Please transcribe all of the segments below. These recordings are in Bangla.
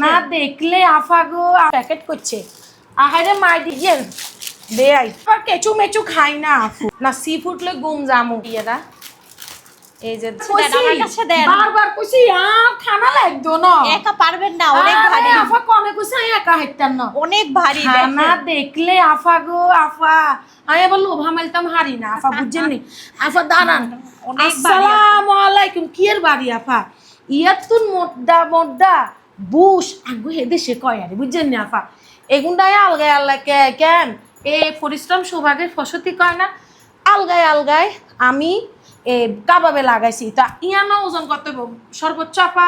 খানা দেখলে আফা গো প্যাকেট করছে। আহারে মাই দিয়ে দে আই। আর কেচু মেচু খাই না আফু। না সি ফুডলে গুম জামু। ইয়েরা এই যে আমার কাছে দেন। বারবার কইছি আর খানা লাগতো না। একা পারবেন না অনেক ভারী। আফা কোনে কইছে আমি একা হাইতাম না। অনেক ভারী খানা দেখলে আফা গো আফা। আমি আবার লোভা মাইলতাম হারি না আফা বুঝছেন নি? আফা দাঁড়ান। আসসালামু আলাইকুম কি এর বাড়ি আফা? ইয়াতুন মোড্ডা মোড্ডা বুশ আগু হে দেশে কয় আরে বুঝছেন নি আফা? এগুন্ডায় আলগায় আল্লাহ কে কেন? এ পরিশ্রম সৌভাগের ফসতি কয় না? আলগায় আলগায় আমি এ কাবাবে লাগাইছি। তা ইয়ানা ওজন হইব? সর্বোচ্চ আপা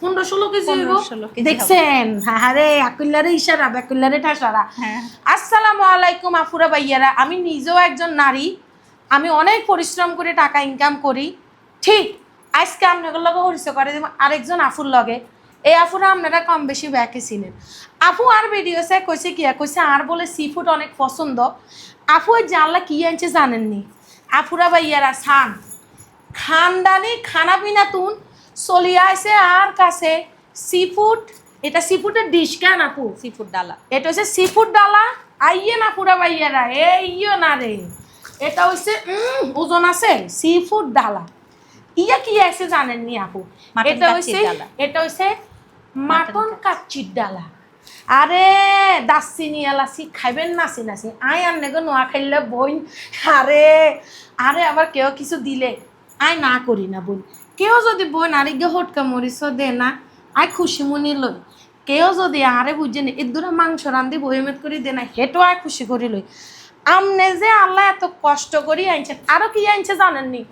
পনেরো ষোলো কেজি হইব? 15 ষোলো কেজি হবে। দেখছেন? আরে আকুল্লারে ইশারা বেকুল্লারে ঠাসারা। হ্যাঁ। আসসালামু আলাইকুম আফুরা ভাইয়ারা। আমি নিজেও একজন নারী। আমি অনেক পরিশ্রম করে টাকা ইনকাম করি। ঠিক আজকে আপনাদের লগে হরিষ্য করে দেবো আরেকজন আফুর লগে। এই আফুরা আপনারা কম বেশি ব্যাকে ছিলেন আপু আর ভিডিওসে কইছে কি কইছে আর বলে সি ফুড অনেক পছন্দ। আপু জানলা কি আনছে জানেননি? আফুরা ভাইয়ারা সান খানদানি খানা পিনা তুন চলিয়ে আইছে আর কাছে সি ফুড এটা সি ফুডের ডিশ কেন আপু সি ফুড ডালা। এটা হচ্ছে সি ফুড ডালা। আইয়ে না পুরা বাইয়ারা এইও না রে। এটা হচ্ছে ওজন আছে সি ফুড ডালা। ইয়া কি আছে জানেন নি আপু এটা হচ্ছে এটা হচ্ছে মাটন কাচ্চির ডালা। আরে দাসিনি এলাচি খাইবেন নাচি নাচি। আই আর নেগো নোয়া খাইলে বইন। আরে আরে আবার কেউ কিছু দিলে। আই না করি না বোন কেউ যদি বোন আরেগে হটকা মরিচ দে না। আই খুশি মনি লই। কেউ যদি আরে বুঝে নি এদুরা মাংস রান্ধি বইমেত করে দে না হেঁটো আয় খুশি করি লই। আমনে যে আল্লাহ এত কষ্ট করি আনছেন আরও কি আনছে জানেননি?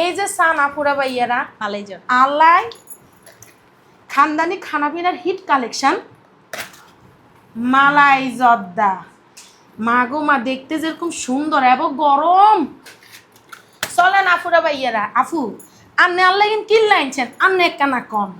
এই যে সানা পুরা বাইয়ারা আলাইজন আল্লাহ খানদানি খানাপিনার হিট কালেকশন মালাই জর্দা। মা গো মা, দেখতে যেরকম সুন্দর এবং গরম। চলেন আফুরা ভাইয়ারা, আফু আপনি আল্লাহ কিনলে আনছেন আপনি একখানা কম।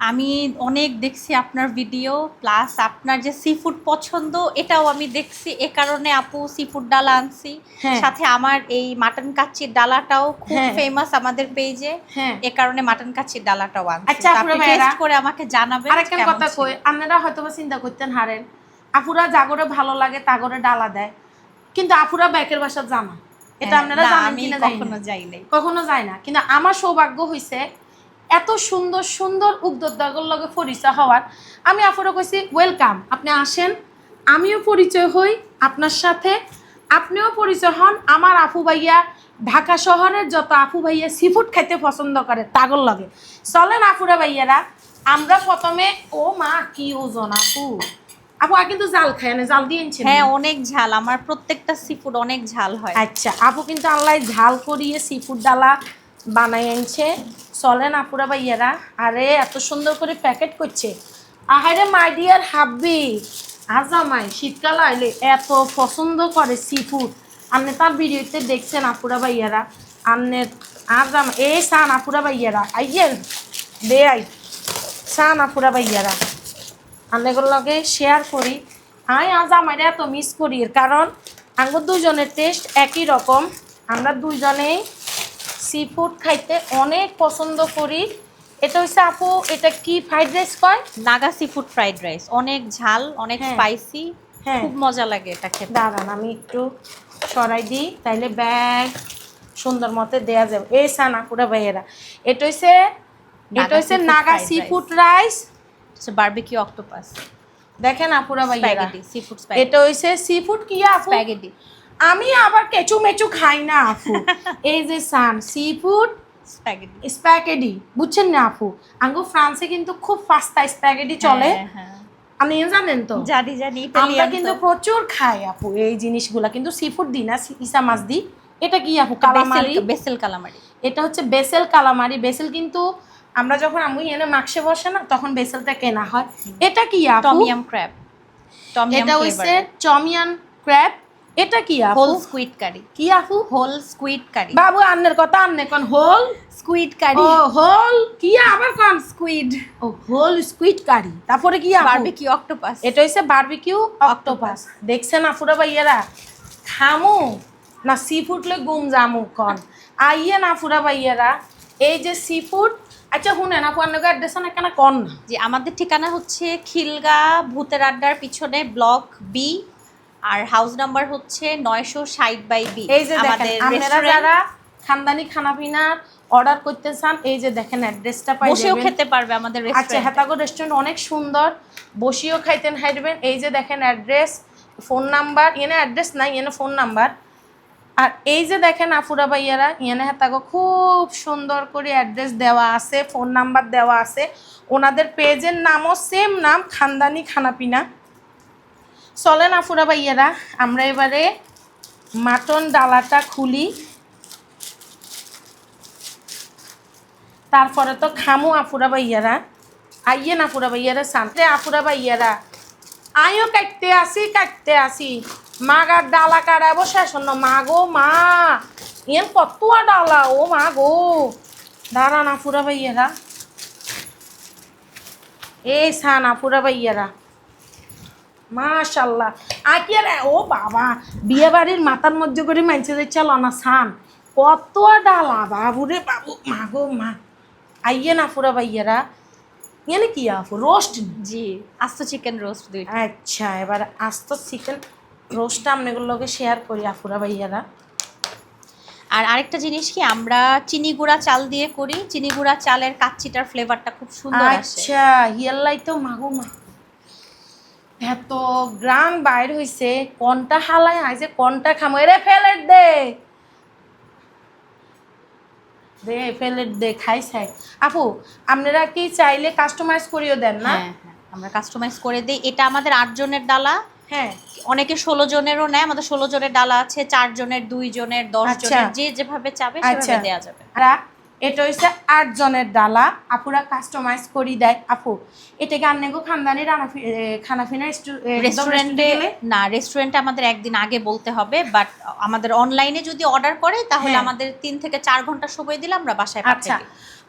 আমি অনেক দেখছি আপনার ভিডিও প্লাস আপনার যে সি ফুড পছন্দ এটাও আমি দেখছি। এ কারণে আপু সি ফুড ডালা আনছি। হ্যাঁ। সাথে আমার এই মাটন কাচ্চির ডালাটাও খুব হ্যাঁ। ফেমাস আমাদের পেজে হ্যাঁ। এ কারণে মাটন কাচ্চির ডালাটাও আনছি। আচ্ছা, তো আপুরা টেস্ট করে আমাকে জানাবেন কেমন কথা কই আপনারা হয়তো চিন্তা করতেন হারেন আফুরা জাগরে ভালো লাগে তাগরে ডালা দেয়। কিন্তু আপুরা ব্যাকের বাসা জানা। এটা হ্যাঁ, আপনারা জানেন কিনা কখনো যাই নাই। কখনো যায় না। কিন্তু আমার সৌভাগ্য হয়েছে এত সুন্দর সুন্দর উদ্যোক্তাগর লগে পরিচয় হওয়ার। আমি আফুরা কইছি ওয়েলকাম আপনি আসেন। আমিও পরিচয় হই আপনার সাথে। আপনিও পরিচয় হন আমার আফু ভাইয়া ঢাকা শহরের যত আফু ভাইয়া সিফুড খাইতে পছন্দ করে তাগর লগে। চলেন আফুরা ভাইয়ারা আমরা প্রথমে ও মা কি ওজন আপু? আপু আর কিন্তু জাল খায় না জাল দিয়ে আনছেন। হ্যাঁ অনেক ঝাল আমার প্রত্যেকটা সি ফুড অনেক ঝাল হয়। আচ্ছা আপু কিন্তু আল্লাহ ঝাল করিয়ে সি ফুড ডালা বানাই আনছে। চলেন আপুরা ভাইয়ারা, আরে এত সুন্দর করে প্যাকেট করছে। আহারে মাই ডিয়ার হাব্বি, আজামাই, শীতকাল আইলে এত পছন্দ করে সি ফুড আপনি তার ভিডিওতে দেখছেন আপুরা ভাইয়ারা। আপনি আজাম, এ সান আপুরা ভাইয়ারা, আইয়ের, দে আই। সান আপুরা ভাইয়ারা। আন্নেগুলোর লগে শেয়ার করি। আই আজ আমার এত মিস করি কারণ, আঙ্গুর দুজনের টেস্ট একই রকম। আমরা দুইজনেই সি ফুড খাইতে অনেক পছন্দ করি। এটা হচ্ছে আপু এটা কি ফ্রাইড রাইস কয়? Naga seafood fried rice অনেক ঝাল অনেক হ্যাঁ। স্পাইসি হ্যাঁ। খুব মজা লাগে এটা খেতে। দাঁড়ান আমি একটু সরাই দিই তাইলে ব্যাগ সুন্দর মতে দেয়া যাবে। এই সানা পুরা ভাইয়েরা এটা হচ্ছে এটা হচ্ছে Naga seafood rice barbecue octopus দেখেন আপুরা ভাইয়েরা। সি ফুড এটা হচ্ছে সি ফুড কি আপু? স্প্যাগেটি আমি আবার কেঁচু মেচু খাই না আপু। এই যে sun seafood spaghetti spaghetti বুঝছেন না আপু? আঙ্গু ফ্রান্সে কিন্তু খুব ফাস্তা স্প্যাগেটি চলে। হ্যাঁ আপনি জানেন তো? জানি জানি আমরা কিন্তু প্রচুর খাই আপু এই জিনিসগুলা। কিন্তু সি ফুড দিই না ইসা মাছ দিই এটা কি আপু কালামারি? Bessel Bessel calamari. এটা হচ্ছে বেসেল কালামারি। বেসেল কিন্তু আমরা যখন আমি এনে মাক্সে বসে না তখন বেসেলটা কেনা হয়। এটা কি আপু? Tom yum crab. এটা হচ্ছে চমিয়ান ক্র্যাব। এটা কি আপু হোল স্কুইড কারি। কি আপু হোল স্কুইড কারি। বাবু আন্নের কথা আন্নে কোন হোল? Squid curry. ও হোল? কি আবার কোন স্কুইড ও হোল স্কুইড কারি। তারপরে কি বারবিকিউ অক্টোপাস। এটা হচ্ছে বারবিকিউ অক্টোপাস। দেখছেন আফুরা ভাইয়ারা? খামু? না সি ফুড লে গুম জামু কন? আইয়ে না আফুরা ভাইয়ারা এই যে সি ফুড আচ্ছা শুনেন আপু আপনাকে অ্যাড্রেস না কেন কন? না যে আমাদের ঠিকানা হচ্ছে খিলগা ভূতের আড্ডার পিছনে ব্লক বি আর হাউস নাম্বার হচ্ছে নয়শো ষাট বাই বি এই যে আপনারা যারা খানদানি খানা পিনার অর্ডার করতে চান এই যে দেখেন অ্যাড্রেসটা পাই বসেও খেতে পারবে আমাদের আচ্ছা হেতাগো রেস্টুরেন্ট অনেক সুন্দর। বসিও খাইতেন হাইডবেন এই যে দেখেন অ্যাড্রেস ফোন নাম্বার এনে অ্যাড্রেস নাই এনে ফোন নাম্বার আর এই যে দেখেন আফুরা ভাইয়ারা এনে হেতাগো খুব সুন্দর করে অ্যাড্রেস দেওয়া আছে ফোন নাম্বার দেওয়া আছে। ওনাদের পেজের নামও সেম নাম খানদানি খানাপিনা। চলেন আফুরা ভাইয়ারা, আমরা এবারে মাটন ডালাটা খুলি। তারপরে তো খামো আফুরা ভাইয়ারা। আইয়ে না আফুরা ভাইয়ারা, সানতে আফুরা ভাইয়ারা। আইও কাটতে আসি কাটতে আসি। মাগার ডালা কাটাবো, শেষ হল মা গো মা। ইয়েন কতুয়া ডালা, ও মা গো। দাঁড়ান আফুরা ভাইয়ারা। এই সান আফুরা ভাইয়ারা। মাশাল্লাহ আকিয়ার ও বাবা বিয়ে বাড়ির মাথার মধ্যে করে মানছে দিচ্ছে না সান কত ডালা বাবুরে বাবু। মা গো মা। আইয়ে না ফুরা ভাইয়ারা। এনে কি আফু? রোস্ট জি আস্ত চিকেন রোস্ট দুইটা। আচ্ছা এবার আস্ত চিকেন রোস্টটা আপনাগুলোকে শেয়ার করি আফুরা ভাইয়ারা। আর আরেকটা জিনিস কি আমরা চিনি গুঁড়া চাল দিয়ে করি। চিনি গুঁড়া চালের কাচ্চিটার ফ্লেভারটা খুব সুন্দর আসে। আচ্ছা হিয়াল্লাই তো মাগো মা। এত গ্রাম বাইর হইছে কোনটা হালাই আইছে কোনটা খামো? এরে ফেলেট দে। দে ফেলেট দে খাই চাই আপু আপনারা কি চাইলে কাস্টমাইজ করিও দেন না? হ্যাঁ হ্যাঁ আমরা কাস্টমাইজ করে দিই। এটা আমাদের আট জনের ডালা। হ্যাঁ। অনেকে ষোলো জনেরও নেয় আমাদের ষোলো জনের ডালা আছে চার জনের দুই জনের দশ আচ্ছা। জনের যে যেভাবে চাবে আচ্ছা। সেভাবে দেওয়া যাবে এটা হচ্ছে আট জনের ডালা। আপুরা কাস্টমাইজ করি দেয়। আপু এটাকে আন্নেগো খানদানি খানাফিনা রেস্টুরেন্টে না রেস্টুরেন্টে আমাদের একদিন আগে বলতে হবে বাট আমাদের অনলাইনে যদি অর্ডার করে তাহলে হ্যাঁ। আমাদের তিন থেকে চার ঘণ্টা সময় দিলে আমরা বাসায় আচ্ছা।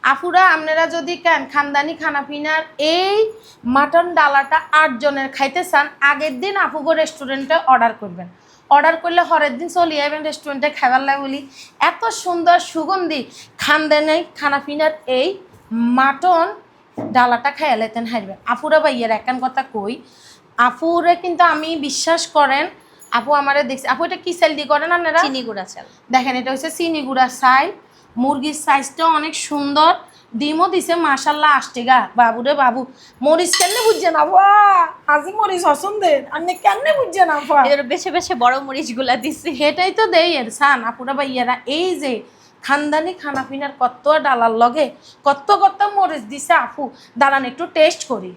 আপুরা আপনারা যদি কেন খানদানি খানাপিনার এই মাটন ডালাটা আটজনের খাইতে চান আগের দিন আপুগো রেস্টুরেন্টে অর্ডার করবেন। অর্ডার করলে হরের দিন চলি যাবেন রেস্টুরেন্টে খাবার লাগে বলি। এত সুন্দর সুগন্ধি। খানদানি খানাপিনার এই মাটন ডালাটা খাইয়া লেতেন হারবেন আপুরা ভাইয়ের একান কথা কই আপুরে কিন্তু আমি বিশ্বাস করেন আপু আমারে দেখছি। আপু এটা কি সেল দিয়ে করেন আপনারা? চিনি গুঁড়া চাল। দেখেন এটা হচ্ছে চিনি গুঁড়া সাইল মুরগির সাইজটা অনেক সুন্দর। ডিমও দিছে মাশাল্লাহ আসছে গা। বাবু রে বাবু মরিচ কেমনে বুঝছে না বা আজি মরিচ দে আপনি কেমনে বুঝছে না বা এর বেছে বেছে বড় মরিচগুলা দিছে। সেটাই তো দেই এর সান আপুরা ভাইয়ারা এই যে খানদানি খানা পিনার কত ডালার লগে কত কত মরিচ দিছে আপু। দাঁড়ান একটু টেস্ট করি।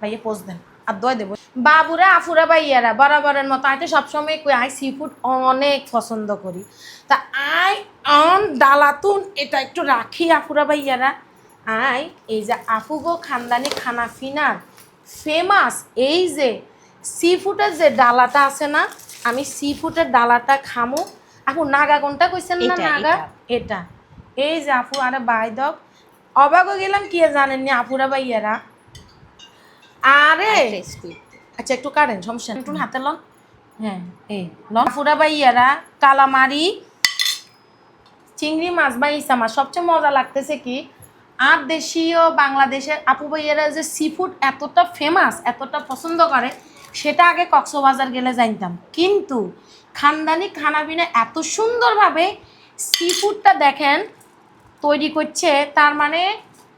ভাইয়া পোজ দেন। আর দয় দেবো। বাবুরা আফুরা ভাইয়ারা বরাবরের মতো আইতে সবসময় কই আই সি ফুড অনেক পছন্দ করি। তা আই অন ডালাতুন এটা একটু রাখি আফুরা ভাইয়ারা। আই এই যে আফুগো খানদানি খানা ফিনার ফেমাস এই যে সি ফুডের যে ডালাটা আছে না আমি সি ফুডের ডালাটা খামো। আপু নাগা কোনটা কইছেন না নাগা? এটা। এই যে আপু আরে বাই দক অবাক গেলাম কি জানেননি আপুরা ভাইয়ারা। আরে! আচ্ছা একটু কাটেন সমস্যা একটু হাতে লন। হ্যাঁ এই লন। ফুরা বাইয়ারা কালামারি চিংড়ি মাছ বা ইসা মাছ সবচেয়ে মজা লাগতেছে কি আর দেশীয় বাংলাদেশের আপু ভাইয়ারা যে সি ফুড এতটা ফেমাস এতটা পছন্দ করে সেটা আগে কক্সবাজার গেলে জানতাম। কিন্তু খানদানি খানাবিনা এত সুন্দরভাবে সি ফুডটা দেখেন তৈরি করছে তার মানে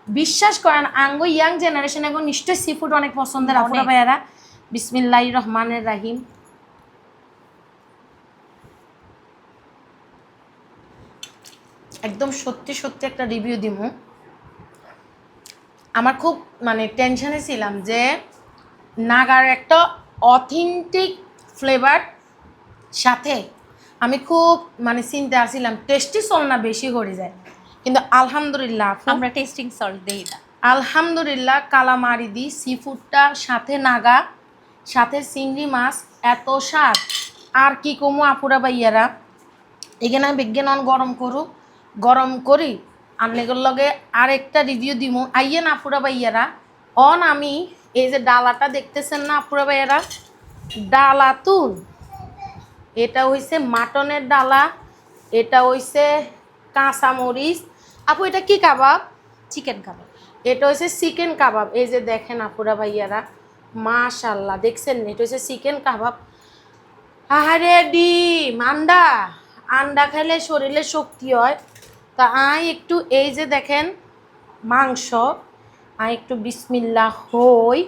বিশ্বাস করেন আঙ্গ ইয়াং জেনারেশন এখন নিশ্চয়ই সি ফুড অনেক পছন্দের আপুরা ভাইয়ারা। বিসমিল্লাহ রহমানের রাহিম। একদম সত্যি সত্যি একটা রিভিউ দিব আমার খুব মানে টেনশনে ছিলাম যে নাগার একটা অথেন্টিক ফ্লেভার সাথে আমি খুব মানে চিন্তা আসছিলাম টেস্টি চল না বেশি করে যায়। কিন্তু আলহামদুলিল্লাহ আমরা টেস্টিং সল্ট দিই না। আলহামদুলিল্লাহ কালামারি দিই সি ফুডটা সাথে নাগা সাথে চিংড়ি মাছ এত স্বাদ। আর কি কমু আপুরা ভাইয়ারা? এখানে আমি বিজ্ঞান অন গরম করু। গরম করি আনলেগর লগে আরেকটা রিভিউ দিব আইয়েন আপুরা বাইয়ারা অন আমি এই যে ডালাটা দেখতেছেন না আপুরা বাইয়ারা ডালা তুল এটা হইছে মাটনের ডালা এটা হইছে কাঁচা মরিচ আপু এটা কি কাবাব? চিকেন কাবাব। এটা হচ্ছে চিকেন কাবাব। এই যে দেখেন আপুরা ভাইয়ারা মাশাল্লাহ দেখছেন? এটা হচ্ছে চিকেন কাবাব। আহারে ডিম আন্ডা। আন্ডা খেলে শরীরে শক্তি হয়। তা আই একটু এই যে দেখেন মাংস। আই একটু বিসমিল্লা হই।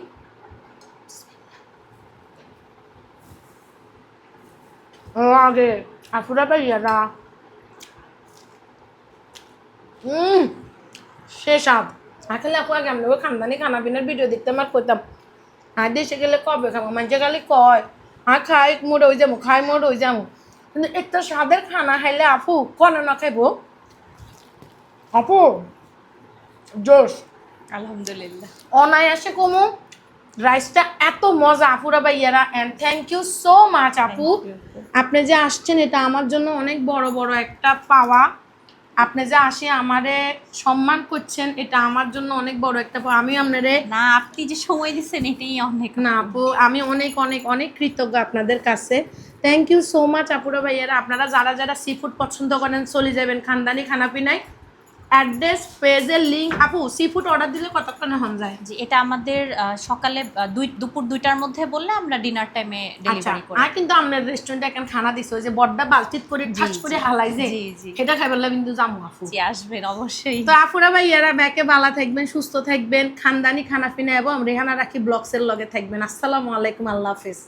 আগে আপুরা ভাইয়ারা আপ আসলে আপু আগে আমরা ওই খানদানি খানা পিনার ভিডিও দেখতে আমার করতাম আর দেশে গেলে কবে খাব মানুষে গেলে কয় আর খাই মোড়ে হয়ে যাব খাই মোড়ে হয়ে যাব কিন্তু একটা স্বাদের খানা খাইলে আপু কনে না খাইবো। আপু জোশ। আলহামদুলিল্লাহ। অনায়াসে কমু রাইসটা এত মজা আপুরা ভাইয়ারা and thank you so much আপু। আপনি যে আসছেন এটা আমার জন্য অনেক বড় বড় একটা পাওয়া। আপনি যে আসে আমারে সম্মান করছেন এটা আমার জন্য অনেক বড় একটা আমি আপনারে না আপনি যে সময় দিচ্ছেন এটাই অনেক। না আপু আমি অনেক অনেক অনেক কৃতজ্ঞ আপনাদের কাছে। থ্যাংক ইউ সো মাচ আপুরা ভাইয়ারা। আপনারা যারা যারা সি ফুড পছন্দ করেন চলে যাবেন খানদানি খানাপিনায় অ্যাড্রেস পেজের লিঙ্ক আপু সি ফুড অর্ডার দিলে কতক্ষণে হন যায়? যে এটা আমাদের সকালে দুই দুপুর দুইটার মধ্যে বললে আমরা ডিনার টাইমে ডেলিভারি করি। আর কিন্তু আপনার রেস্টুরেন্টে এখন খানা দিছো যে বড্ডা বালতিত করে জি, ঠাস করে হালাই যে জি, জি। এটা খাইবার লাগি কিন্তু জামু আপু। জি আসবেন অবশ্যই। তো আপুরা ভাই এরা ব্যাকে বালা থাকবেন সুস্থ থাকবেন খানদানি খানা পিনা এবং রেহানা রাখি ব্লগসের লগে থাকবেন। আসসালামু আলাইকুম আল্লাহ হাফেজ।